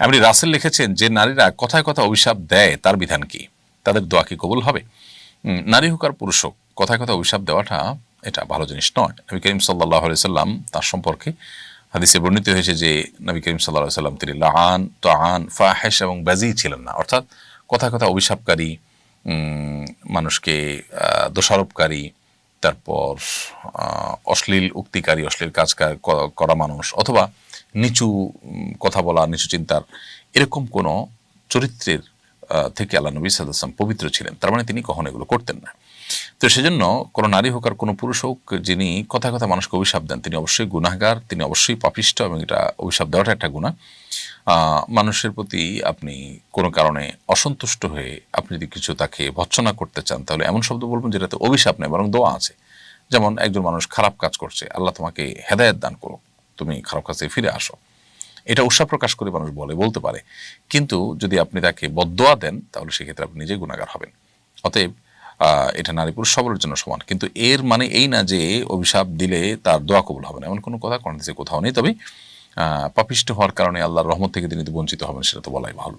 এমনি রাসেল লিখেছেন যে নারীরা কথায় কথা অভিশাপ দেয়, তার বিধান কি? তাদের দোয়া কি কবুল হবে? নারী হোক আর পুরুষ হোক, কথায় কথা অভিশাপ দেওয়াটা এটা ভালো জিনিস নয়। নবী করিম সাল্লাহ সাল্লাম তার সম্পর্কে হাদিসে বর্ণিত হয়েছে যে নবী করিম সাল্লাহ সাল্লাম তিনি লাহান, তাহান ফাহেস এবং বাজি ছিলেন না। অর্থাৎ কথায় কথা অভিশাপকারী মানুষকে দোষারোপকারী তারপর অশ্লীল উক্তিকারী, অশ্লীল কাজ করা মানুষ অথবা নিচু কথা বলা, নিচু চিন্তার এরকম কোন চরিত্রের থেকে আল্লাহ নবী সাল্লাম পবিত্র ছিলেন। তার মানে তিনি কখনো এগুলো করতেন না। তো সেজন্য কোনো নারী হোক আর কোনো পুরুষ হোক, যিনি কথা কথা মানুষকে অভিশাপ দেন, তিনি অবশ্যই গুনাহগার, তিনি অবশ্যই পাপিষ্ট এবং এটা অভিশাপ দেওয়াটা একটা গুণা মানুষের প্রতি আপনি কোনো কারণে অসন্তুষ্ট হয়ে আপনি যদি কিছু তাকে ভৎসনা করতে চান, তাহলে এমন শব্দ বলবেন যেটাতে অভিশাপ নেই, বরং দোয়া আছে। যেমন একজন মানুষ খারাপ কাজ করছে, আল্লাহ তোমাকে হেদায়েত দান করো তুমি খারাপ কাজ ফিরে আসো। এটা উৎসাহ প্রকাশ করে মানুষ বলে, বলতে পারে। কিন্তু যদি আপনি তাকে বদোয়া দেন, তাহলে সেক্ষেত্রে আপনি নিজে গুণাগার হবেন। অতএব এটা নারী পুরুষ সবার জন্য সমান। কিন্তু এর মানে এই না যে অভিশাপ দিলে তার দোয়া কবুল হবে না, এমন কোনো কথা কোন কোথাও নেই। তবে পাপিষ্ট হওয়ার কারণে আল্লাহর রহমত থেকে তিনি বঞ্চিত হবেন, সেটা তো বলাই ভালো।